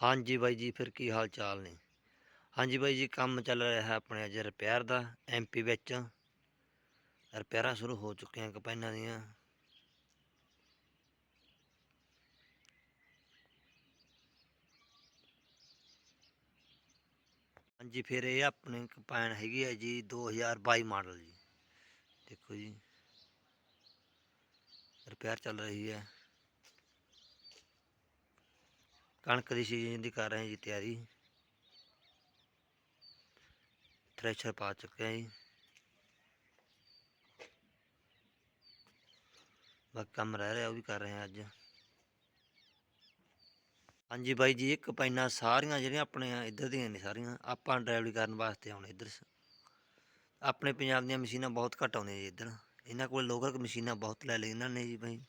ਹਾਂਜੀ ਬਾਈ ਜੀ, ਫਿਰ ਕੀ ਹਾਲ ਚਾਲ ਨੇ? ਹਾਂਜੀ ਬਾਈ ਜੀ, ਕੰਮ ਚੱਲ ਰਿਹਾ ਹੈ ਆਪਣੇ ਅੱਜ ਰਿਪੇਅਰ ਦਾ ਐਮਪੀ ਵਿੱਚ। ਰਿਪੇਅਰਾਂ ਸ਼ੁਰੂ ਹੋ ਚੁੱਕੀਆਂ ਕਪੈਨਾਂ ਦੀਆਂ। ਹਾਂਜੀ, ਫਿਰ ਇਹ ਆਪਣੇ ਕਪੈਨ ਹੈਗੀ ਹੈ ਜੀ 2022 ਮਾਡਲ ਜੀ। ਦੇਖੋ ਜੀ। ਰਿਪੇਅਰ ਚੱਲ ਰਹੀ ਹੈ। ਕਣਕ ਦੀ ਸੀਜ਼ਨ ਦੀ ਕਰ ਰਹੇ ਜੀ ਤਿਆਰੀ। ਥ੍ਰੈਸ਼ਰ ਪਾ ਚੁੱਕੇ ਹਾਂ ਜੀ। ਬਾਕੀ ਕੰਮ ਰਹਿ ਰਿਹਾ, ਉਹ ਵੀ ਕਰ ਰਹੇ ਹਾਂ ਅੱਜ। ਹਾਂਜੀ ਬਾਈ ਜੀ, ਇੱਕ ਪੈਨਾ ਸਾਰੀਆਂ ਜਿਹੜੀਆਂ ਆਪਣੇ ਇੱਧਰ ਦੀਆਂ ਨੇ ਸਾਰੀਆਂ, ਆਪਾਂ ਡਰਾਈਵਰੀ ਕਰਨ ਵਾਸਤੇ ਆਉਣੇ ਇੱਧਰ। ਆਪਣੇ ਪੰਜਾਬ ਦੀਆਂ ਮਸ਼ੀਨਾਂ ਬਹੁਤ ਘੱਟ ਆਉਂਦੀਆਂ ਜੀ ਇੱਧਰ। ਇਹਨਾਂ ਕੋਲ ਲੋਕਲ ਮਸ਼ੀਨਾਂ ਬਹੁਤ ਲੈ ਲਈ ਇਹਨਾਂ ਨੇ ਜੀ ਬਾਈ।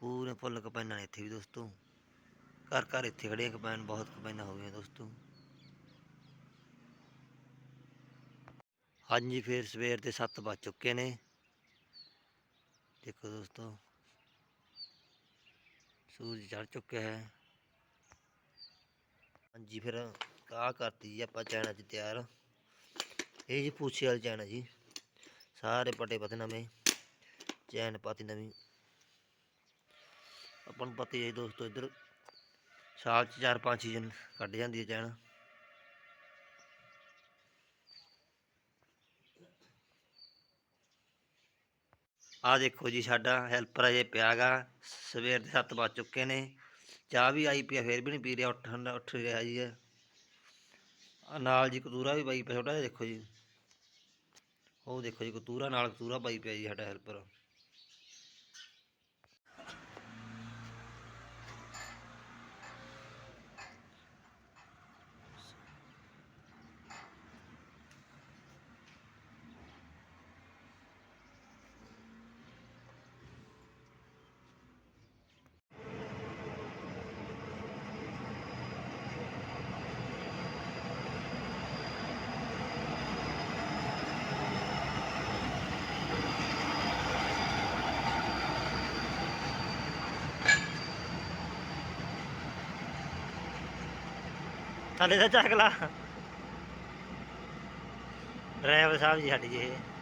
ਪੂਰੇ ਫੁੱਲ ਕਪੈਨਾਂ ਨੇ ਇੱਥੇ ਵੀ ਦੋਸਤੋ। ਘਰ ਘਰ ਇੱਥੇ ਖੜੀਆਂ ਕਪੈਨ ਬਹੁਤ ਕਪੈਨਾਂ ਹੋ ਗਈਆਂ ਦੋਸਤੋ। ਹਾਂਜੀ, ਫੇਰ ਸਵੇਰ ਦੇ 7 ਵੱਜ ਚੁੱਕੇ ਨੇ। ਦੇਖੋ ਦੋਸਤੋ, ਸੂਰਜ ਚੜ ਚੁੱਕਿਆ ਹੈ। ਹਾਂਜੀ, ਫਿਰ ਕਾਹ ਕਰਤੀ ਜੀ ਆਪਾਂ ਚੈਨ ਅੱਜ ਤਿਆਰ। ਇਹ ਜੀ ਪੂਛੇ ਵਾਲੀ ਚੈਨ ਹੈ ਜੀ। ਸਾਰੇ ਪਟੇ ਪਤੇ ਨਵੇਂ, ਚੈਨ ਪਾਤੀ ਨਵੀਂ। ਆਪਾਂ ਨੂੰ ਪਤਾ ਹੀ ਜੀ ਦੋਸਤੋ, ਇੱਧਰ ਸਾਲ ਚ ਚਾਰ ਪੰਜ ਸੀਜ਼ਨ ਕੱਢ ਜਾਂਦੀ ਹੈ ਚੈਨ। ਆ ਦੇਖੋ ਜੀ ਸਾਡਾ ਹੈਲਪਰ ਅਜੇ ਪਿਆਗਾ ਸਵੇਰ ਦੇ 7 ਵੱਜ ਚੁੱਕੇ ਨੇ। ਚਾਹ ਵੀ ਆਈ ਪਿਆ ਫੇਰ ਵੀ ਨਹੀਂ ਪੀ ਰਿਹਾ ਉੱਠਣ ਉੱਠ ਰਿਹਾ ਜੀ। ਇਹ ਨਾਲ ਜੀ ਕਤੂਰਾ ਵੀ ਪਾਈ ਪਿਆ, ਛੋਟਾ ਜਿਹਾ ਦੇਖੋ ਜੀ। ਉਹ ਦੇਖੋ ਜੀ ਕਤੂਰਾ, ਨਾਲ ਕਤੂਰਾ ਪਾਈ ਪਿਆ ਜੀ ਸਾਡਾ ਹੈਲਪਰ ਥੱਲੇ ਦਾ ਚੱਕ ਲਾ। ਡਰਾਈਵਰ ਸਾਹਿਬ ਜੀ ਸਾਡੀ ਜੀ ਇਹ।